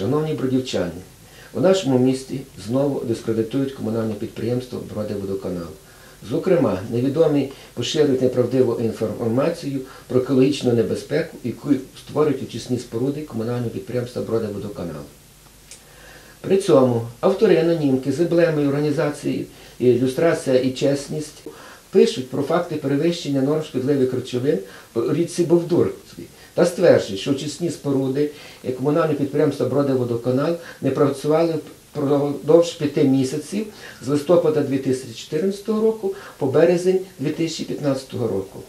Шановні бродівчани, у нашому місті знову дискредитують комунальне підприємство Бродиводоканал. Зокрема, невідомі поширюють неправдиву інформацію про екологічну небезпеку, яку створюють очисні споруди комунального підприємства Бродиводоканал. При цьому автори анонімки з емблемою організації Ілюстрація і чесність пишуть про факти перевищення норм шкідливих речовин у річці Бовдурці та стверджують, що очисні споруди і комунальне підприємство Бродиводоканал не працювали впродовж п'яти місяців з листопада 2014 року по березень 2015 року.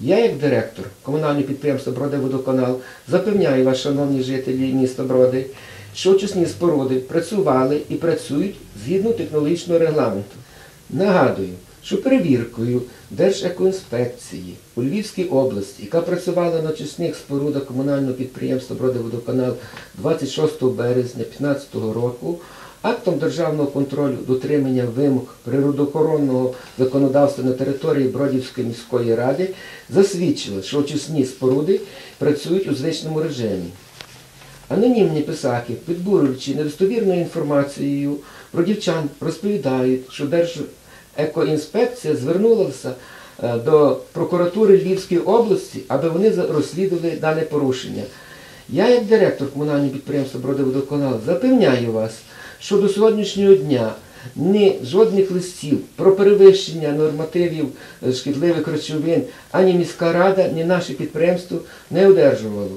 Я, як директор комунального підприємства Бродиводоканал, запевняю вас, шановні жителі міста Броди, що очисні споруди працювали і працюють згідно технологічного регламенту. Нагадую, що перевіркою Держекоінспекції у Львівській області, яка працювала на очисних спорудах комунального підприємства Бродиводоканал 26 березня 2015 року, актом державного контролю дотримання вимог природоохоронного законодавства на території Бродівської міської ради засвідчило, що очисні споруди працюють у звичному режимі. Анонімні писаки, підбурюючи недостовірною інформацією про дівчан, розповідають, що Держекоінспекція звернулася е, до прокуратури Львівської області, аби вони розслідували дане порушення. Я, як директор комунального підприємства Бродиводоканал, запевняю вас, що до сьогоднішнього дня ні жодних листів про перевищення нормативів е, шкідливих речовин ані міська рада, ні наше підприємство не одержувало.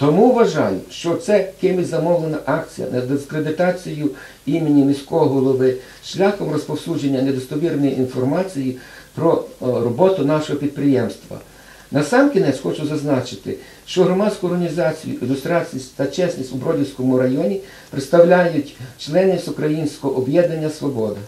Тому вважаю, що це кимось замовлена акція на дискредитацію імені міського голови шляхом розповсюдження недостовірної інформації про е, роботу нашого підприємства. Насамкінець хочу зазначити, що громадську організацію ілюстрації та чесність у Бродівському районі представляють члени Всеукраїнського об'єднання Свобода.